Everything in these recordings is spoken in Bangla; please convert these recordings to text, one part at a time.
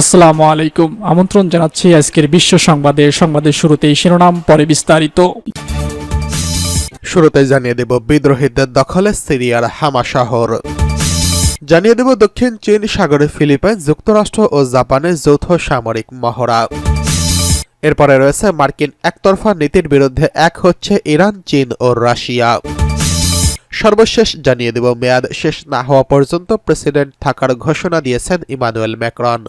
আসসালামু আলাইকুম। আমন্ত্রণ জানাচ্ছি আজকের বিশ্ব সংবাদে। সংবাদের শুরুতেই শিরোনাম, পরে বিস্তারিত। শুরুতে জানিয়ে দেব, বিদ্রোহীদের দখলে সিরিয়ার হামা শহর। জানিয়ে দেব, দক্ষিণ চীন সাগরে ফিলিপাইন, যুক্তরাষ্ট্র ও জাপানের যৌথ সামরিক মহড়া। এরপরে রয়েছে মার্কিন একতরফা নীতির বিরুদ্ধে এক হচ্ছে ইরান, চীন ও রাশিয়া। সর্বশেষ জানিয়ে দেব, মেয়াদ শেষ না হওয়া পর্যন্ত প্রেসিডেন্ট থাকার ঘোষণা দিয়েছেন ইমানুয়েল ম্যাক্রন।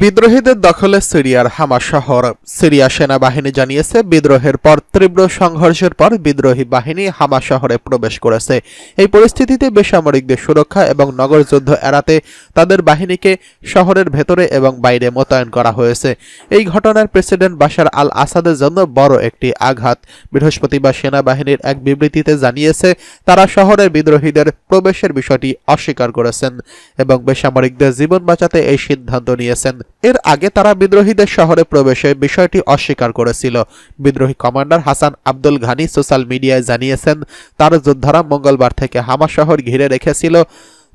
বিদ্রোহীদের দখলে সিরিয়ার হামা শহর। সিরিয়া সেনাবাহিনী জানিয়েছে, বিদ্রোহের পর তীব্র সংঘর্ষের পর বিদ্রোহী বাহিনী হামা শহরে প্রবেশ করেছে। এই পরিস্থিতিতে বেসামরিকদের সুরক্ষা এবং নগর যুদ্ধ এড়াতে তাদের বাহিনীকে শহরের ভেতরে এবং বাইরে মোতায়েন করা হয়েছে। এই ঘটনার প্রেসিডেন্ট বাশার আল আসাদের জন্য বড় একটি আঘাত। বৃহস্পতিবার সেনাবাহিনীর এক বিবৃতিতে জানিয়েছে, তারা শহরে বিদ্রোহীদের প্রবেশের বিষয়টি অস্বীকার করেছেন এবং বেসামরিকদের জীবন বাঁচাতে এই সিদ্ধান্ত নিয়েছেন। এর আগে তারা বিদ্রোহীদের শহরে প্রবেশে বিষয়টি অস্বীকার করেছিল। বিদ্রোহী commander Hassan Abdul Ghani social মিডিয়ায় জানিয়েছেন, তার যোদ্ধারা মঙ্গলবার থেকে হামা শহর ঘিরে রেখেছিল।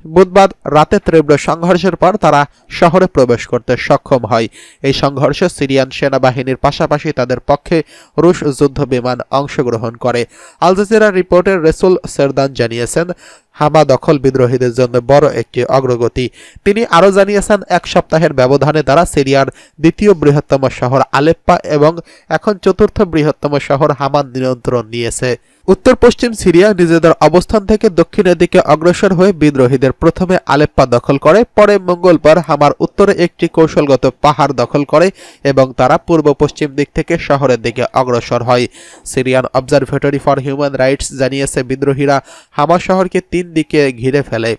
বুধবার রাতে তীব্র সংঘর্ষের পর তারা শহরে প্রবেশ করতে সক্ষম হয়। এই সংঘর্ষে সিরিয়ান সেনাবাহিনীর পাশাপাশি তাদের পক্ষে রুশ যুদ্ধ বিমান অংশগ্রহণ করে। আল জাজিরা রিপোর্টের রেসুল সেরদান জানিয়েছেন, হামা দখল বিদ্রোহীদের জন্য বড় একটি অগ্রগতি। তিনি আরও জানিয়েছেন, এক সপ্তাহের ব্যবধানে তারা সিরিয়ার দ্বিতীয় বৃহত্তম শহর আলেপ্পা এবং এখন চতুর্থ বৃহত্তম শহর হামান নিয়ন্ত্রণ নিয়েছে। উত্তর পশ্চিম সিরিয়া নিজেদের অবস্থান থেকে দক্ষিণের দিকে অগ্রসর হয়ে বিদ্রোহীদের প্রথমে আলেপ্পা দখল করে, পরে মঙ্গলবার হামার উত্তরে একটি কৌশলগত পাহাড় দখল করে এবং তারা পূর্ব পশ্চিম দিক থেকে শহরের দিকে অগ্রসর হয়। Syrian Observatory for Human Rights জানিয়েছে বিদ্রোহীরা হামা শহরকে তিন দিকে ঘিরে ফেলে।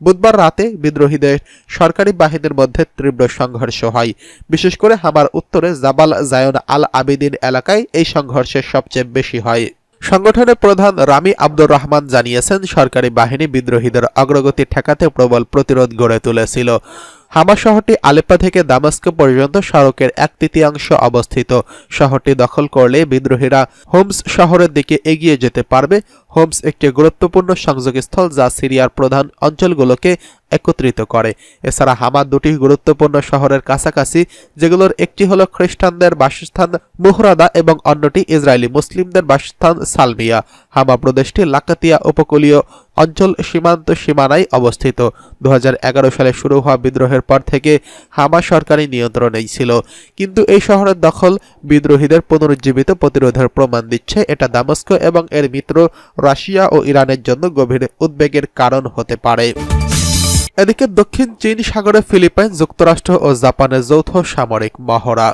বুধবার রাতে বিদ্রোহীদের সরকারি বাহিনীর মধ্যে তীব্র সংঘর্ষ হয়। বিশেষ করে হামার উত্তরে জাবাল জায়ন আল আবিদিন এলাকায় এই সংঘর্ষের সবচেয়ে বেশি হয়। সংগঠনের প্রধান রামি আব্দুর রহমান জানিয়েছেন, সরকারি বাহিনী বিদ্রোহীদের অগ্রগতি ঠেকাতে প্রবল প্রতিরোধ গড়ে তুলেছিল। হামা শহরটি আলেপ্পা থেকে দামাস্ক পর্যন্ত সড়কের এক তৃতীয়াংশ অবস্থিত। শহরটি দখল করলে বিদ্রোহীরা হোমস শহরের দিকে এগিয়ে যেতে পারবে। হোমস একটি গুরুত্বপূর্ণ সংযোগস্থল যা সিরিয়ার প্রধান অঞ্চলগুলোকে একত্রিত করে। এছাড়া হামা দুটি গুরুত্বপূর্ণ শহরের কাছাকাছি, যেগুলোর একটি হলো খ্রিস্টানদের বাসস্থান মুহরাদা এবং অন্যটি ইসরায়েলি মুসলিমদের বাসস্থান সালমিয়া। হামা প্রদেশটি লাকাতিয়া উপকূলীয় অঞ্চল সীমান্ত সীমানায় অবস্থিত। দু হাজার এগারো সালে শুরু হওয়া বিদ্রোহের পর থেকে হামা সরকারি নিয়ন্ত্রণেই ছিল। কিন্তু এই শহরের দখল বিদ্রোহীদের পুনরুজ্জীবিত প্রতিরোধের প্রমাণ দিচ্ছে এটা দামস্ক এবং এর মিত্র রাশিয়া ও ইরানের জন্য গভীর উদ্বেগের কারণ হতে পারে। এদিকে দক্ষিণ চীন সাগরে ফিলিপাইন, যুক্তরাষ্ট্র ও জাপানের যৌথ সামরিক মহড়া।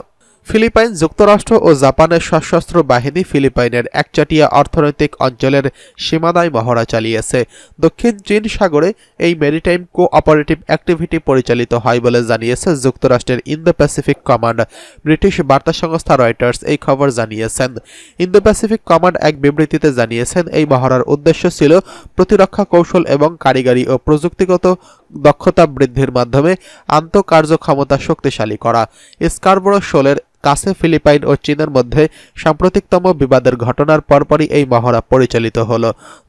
ফিলিপাইন যুক্তরাষ্ট্র ও জাপানের সশস্ত্র বাহিনী ফিলিপাইনের একচাটিয়া অর্থনৈতিক অঞ্চলের সীমানায় মহড়া চালিয়েছে। দক্ষিণ চীন সাগরে এই মেরিটাইম কো অপারেটিভ অ্যাক্টিভিটি পরিচালিত হয় বলে জানিয়েছে যুক্তরাষ্ট্রের ইন্দো প্যাসিফিক কমান্ড। ব্রিটিশ বার্তা সংস্থা রয়টার্স এই খবর জানিয়েছেন। ইন্দো প্যাসিফিক কমান্ড এক বিবৃতিতে জানিয়েছেন, এই মহড়ার উদ্দেশ্য ছিল প্রতিরক্ষা কৌশল এবং কারিগরি ও প্রযুক্তিগত দক্ষতা বৃদ্ধির মাধ্যমে আন্তঃকার্যক্ষমতা শক্তিশালী করা। স্কারবোরো শোলের কাছে ফিলিপাইন ও চীনের মধ্যে সাম্প্রতিকতম বিবাদের ঘটনার পরপরই এই মহড়া পরিচালিত হল।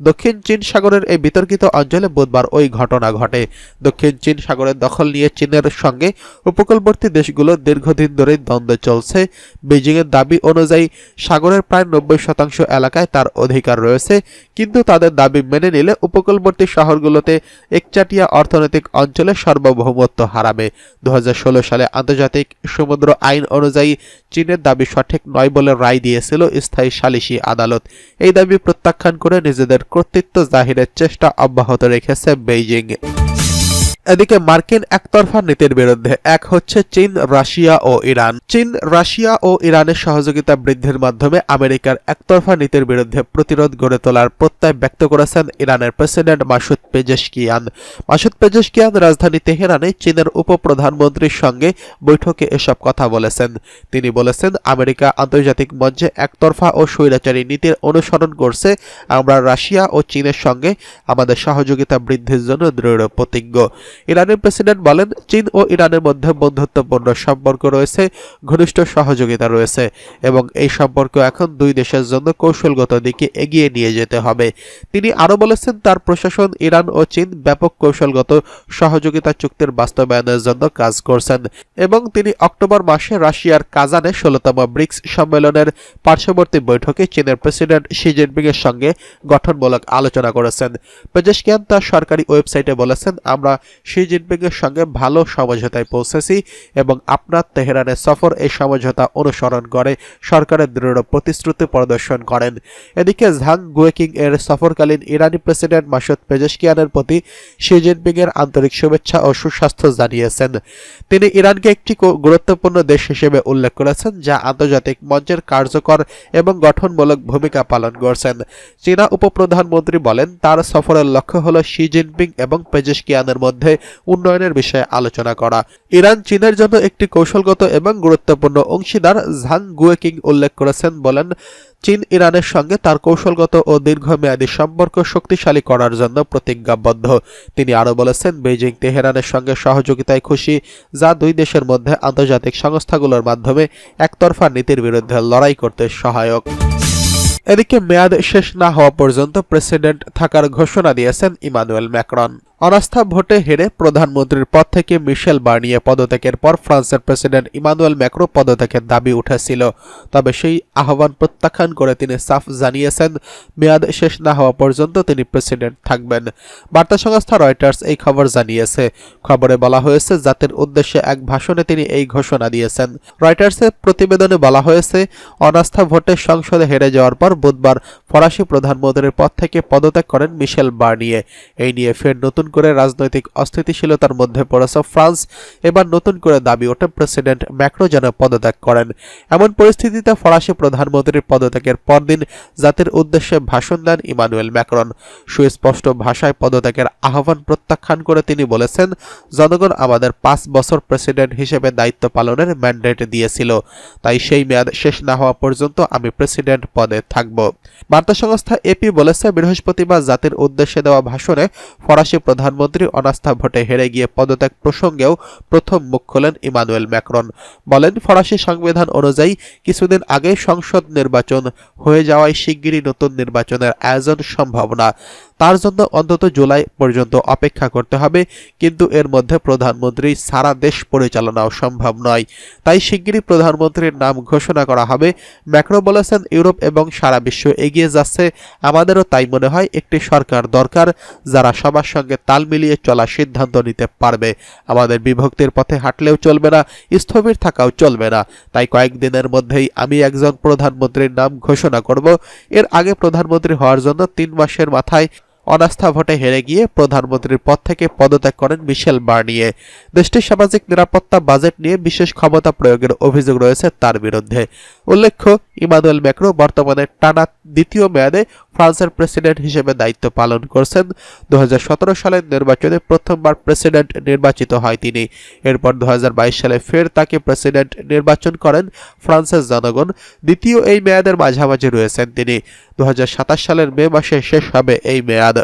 দক্ষিণ চীন সাগরের এই বিতর্কিত অঞ্চলে বুধবার ওই ঘটনা ঘটে। দক্ষিণ চীন সাগরের দখল নিয়ে চীনের সঙ্গে উপকূলবর্তী দেশগুলো দীর্ঘদিন ধরেই দ্বন্দ্বে চলছে। বেজিংয়ের দাবি অনুযায়ী সাগরের প্রায় নব্বই শতাংশ এলাকায় তার অধিকার রয়েছে, কিন্তু তাদের দাবি মেনে নিলে উপকূলবর্তী শহরগুলোতে একচাটিয়া অর্থনৈতিক অঞ্চলে সার্বভৌমত্ব হারাবে। দু হাজার ষোলো সালে আন্তর্জাতিক সমুদ্র আইন অনুযায়ী চীনের দাবি সঠিক নয় বলে রায় দিয়েছিল স্থায়ী সালিশি আদালত। এই দাবি প্রত্যাখ্যান করে নিজেদের কর্তৃত্ব জাহিরের চেষ্টা অব্যাহত রেখেছে বেইজিং। এদিকে মার্কিন একতরফা নীতির বিরুদ্ধে এক হচ্ছে চীন, রাশিয়া ও ইরান। চীন, রাশিয়া ও ইরানের সহযোগিতা বৃদ্ধির মাধ্যমে আমেরিকার একতরফা নীতির বিরুদ্ধে প্রতিরোধ গড়ে তোলার প্রত্যয় ব্যক্ত করেছেন ইরানের president Masoud Pezeshkian. Masoud Pezeshkian রাজধানী তেহরানে চীনের উপপ্রধানমন্ত্রীর সঙ্গে বৈঠকে এসব কথা বলেছেন। তিনি বলেছেন, আমেরিকা আন্তর্জাতিক মঞ্চে একতরফা ও স্বৈরাচারী নীতির অনুসরণ করছে। আমরা রাশিয়া ও চীনের সঙ্গে আমাদের সহযোগিতা বৃদ্ধির জন্য দৃঢ় প্রতিজ্ঞ। ইরানের প্রেসিডেন্ট বলেন, চীন ও ইরানের মধ্যে বন্ধুত্বপূর্ণ সম্পর্ক রয়েছে, ঘনিষ্ঠ সহযোগিতা রয়েছে এবং এই সম্পর্ক এখন দুই দেশের জন্য কৌশলগত দিকে এগিয়ে নিয়ে যেতে হবে। তিনি আরও বলেছেন, তার প্রশাসন ইরান ও চীন ব্যাপক কৌশলগত সহযোগিতা চুক্তির বাস্তবায়নের জন্য কাজ করছেন এবং তিনি অক্টোবর মাসে রাশিয়ার কাজানে ষোলতম ব্রিক্স সম্মেলনের পার্শ্ববর্তী বৈঠকে চীনের প্রেসিডেন্ট শি জিনপিং এর সঙ্গে গঠনমূলক আলোচনা করেছেন। পেজেশকিয়ান তার সরকারি ওয়েবসাইটে বলেছেন, আমরা শি জিনপিং এর সঙ্গে ভালো সমঝোতায় পৌঁছেছি এবং আপনার তেহরানের সফর এই সমঝোতা অনুসরণ করে সরকারের দৃঢ় প্রতিশ্রুতি প্রদর্শন করেন। এদিকে ঝাং গুয়েকিং এর সফরকালীন ইরানি প্রেসিডেন্ট মাসুদ পেজেশকিয়ানের প্রতি শি জিনপিং এর আন্তরিক শুভেচ্ছা ও সুস্বাস্থ্য জানিয়েছেন। তিনি ইরানকে একটি গুরুত্বপূর্ণ দেশ হিসেবে উল্লেখ করেছেন, যা আন্তর্জাতিক মঞ্চের কার্যকর এবং গঠনমূলক ভূমিকা পালন করছেন। চীনা উপপ্রধানমন্ত্রী বলেন, তার সফরের লক্ষ্য হল শি জিনপিং এবং পেজেশকিয়ানের মধ্যে উন্নয়নের বিষয়ে আলোচনা করা। ইরান চীনের জন্য একটি কৌশলগত এবং গুরুত্বপূর্ণ অংশীদার ঝাং গুয়েকিং উল্লেখ করেছেন বলেন, চীন ইরানের সঙ্গে তার কৌশলগত ও দীর্ঘমেয়াদী সম্পর্ক শক্তিশালী করার জন্য প্রতিজ্ঞাবদ্ধ। তিনি আরও বলেছেন, বেইজিং তেহরানের সঙ্গে সহযোগিতায় খুশি, যা দুই দেশের মধ্যে আন্তর্জাতিক সংস্থাগুলোর মাধ্যমে একতরফা নীতির বিরুদ্ধে লড়াই করতে সহায়ক। এদিকে মেয়াদ শেষ না হওয়া পর্যন্ত প্রেসিডেন্ট থাকার ঘোষণা দিয়েছেন ইমানুয়েল ম্যাক্রন। অনাস্থা ভোটে হেরে প্রধানমন্ত্রীর পদ থেকে মিশেল বার্নিয়ে পদত্যাগের পর ফ্রান্সের প্রেসিডেন্ট ইমানুয়েল ম্যাক্রো পদত্যাগের দাবি উঠেছিল। তবে সেই আহ্বান প্রত্যাখ্যান করে তিনি সাফ জানিয়েছেন, মেয়াদ শেষ না হওয়া পর্যন্ত তিনি প্রেসিডেন্ট থাকবেন। বার্তা সংস্থা রয়টার্স এই খবর জানিয়েছে। খবরে বলা হয়েছে, জাতির উদ্দেশ্যে এক ভাষণে তিনি এই ঘোষণা দিয়েছেন। রয়টার্সের প্রতিবেদনে বলা হয়েছে, অনাস্থা ভোটে সংসদে হেরে যাওয়ার পর বুধবার ফরাসি প্রধানমন্ত্রীর পদ থেকে পদত্যাগ করেন মিশেল বার্নিয়ে। এই নিয়ে ফের নতুন করে রাজনৈতিক অস্থিতিশীলতার মধ্যে পড়েছে ফ্রান্স। এবার নতুন করে দাবি ওঠে প্রেসিডেন্ট ম্যাক্রো যেন পদত্যাগ করেন। এমন পরিস্থিতিতে ফরাসি প্রধানমন্ত্রীর পদত্যাগের পরদিন জাতির উদ্দেশ্যে ভাষণ দেন ইমানুয়েল ম্যাক্রন। সুস্পষ্ট ভাষায় পদত্যাগের আহ্বান প্রত্যাখ্যান করে তিনি বলেছেন, জনগণ আমাদের পাঁচ বছর প্রেসিডেন্ট হিসেবে দায়িত্ব পালনের ম্যান্ডেট দিয়েছিল। তাই সেই মেয়াদ শেষ না হওয়া পর্যন্ত আমি প্রেসিডেন্ট পদে থাকব। বার্তা সংস্থা এপি বলেছে, বৃহস্পতিবার জাতির উদ্দেশ্যে দেওয়া ভাষণে ফরাসি প্রধানমন্ত্রী অনাস্থা ভোটে হেরে গিয়ে পদত্যাগ প্রসঙ্গেও প্রথম মুখ খোলেন ইমানুয়েল ম্যাক্রন। বলেন, ফরাসি সংবিধান অনুযায়ী কিছুদিন আগে সংসদ নির্বাচন হয়ে যাওয়ায় শিগগিরই নতুন নির্বাচনের আয়োজন সম্ভব না। তার জন্য অন্তত জুলাই পর্যন্ত অপেক্ষা করতে হবে, কিন্তু এর মধ্যে প্রধানমন্ত্রী সারা দেশ পরিচালনাও সম্ভব নয়। তাই শিগগিরই প্রধানমন্ত্রীর নাম ঘোষণা করা হবে। ম্যাক্রো বলেছেন ইউরোপ এবং সারা বিশ্ব এগিয়ে যাচ্ছে। আমাদেরও তাই মনে হয় একটি সরকার দরকার যারা সবার সঙ্গে তাল মিলিয়ে চলা সিদ্ধান্ত নিতে পারবে। আমাদের বিভক্তির পথে হাঁটলেও চলবে না, স্থবির থাকাও চলবে না। তাই কয়েকদিনের মধ্যেই আমি একজন প্রধানমন্ত্রীর নাম ঘোষণা করব। এর আগে প্রধানমন্ত্রী হওয়ার জন্য তিন মাসের মাথায় অনাস্থা ভোটে হেরে গিয়ে প্রধানমন্ত্রীর পদ থেকে পদত্যাগ করেন মিশেল বার্নিয়ে। দেশটির সামাজিক নিরাপত্তা বাজেট নিয়ে বিশেষ ক্ষমতা প্রয়োগের অভিযোগ রয়েছে তার বিরুদ্ধে। উল্লেখ্য, ইমানুয়েল ম্যাক্রো বর্তমানে টানা দ্বিতীয় মেয়াদে ফ্রান্সের প্রেসিডেন্ট হিসেবে দায়িত্ব পালন করছেন। দু হাজার সতেরো সালের নির্বাচনে প্রথমবার প্রেসিডেন্ট নির্বাচিত হয় তিনি। এরপর দু হাজার বাইশ সালে ফের তাকে প্রেসিডেন্ট নির্বাচন করেন ফ্রান্সের জনগণ। দ্বিতীয় এই মেয়াদের মাঝামাঝি রয়েছেন তিনি। দু হাজার সাতাশ সালের মে মাসে শেষ হবে এই মেয়াদ।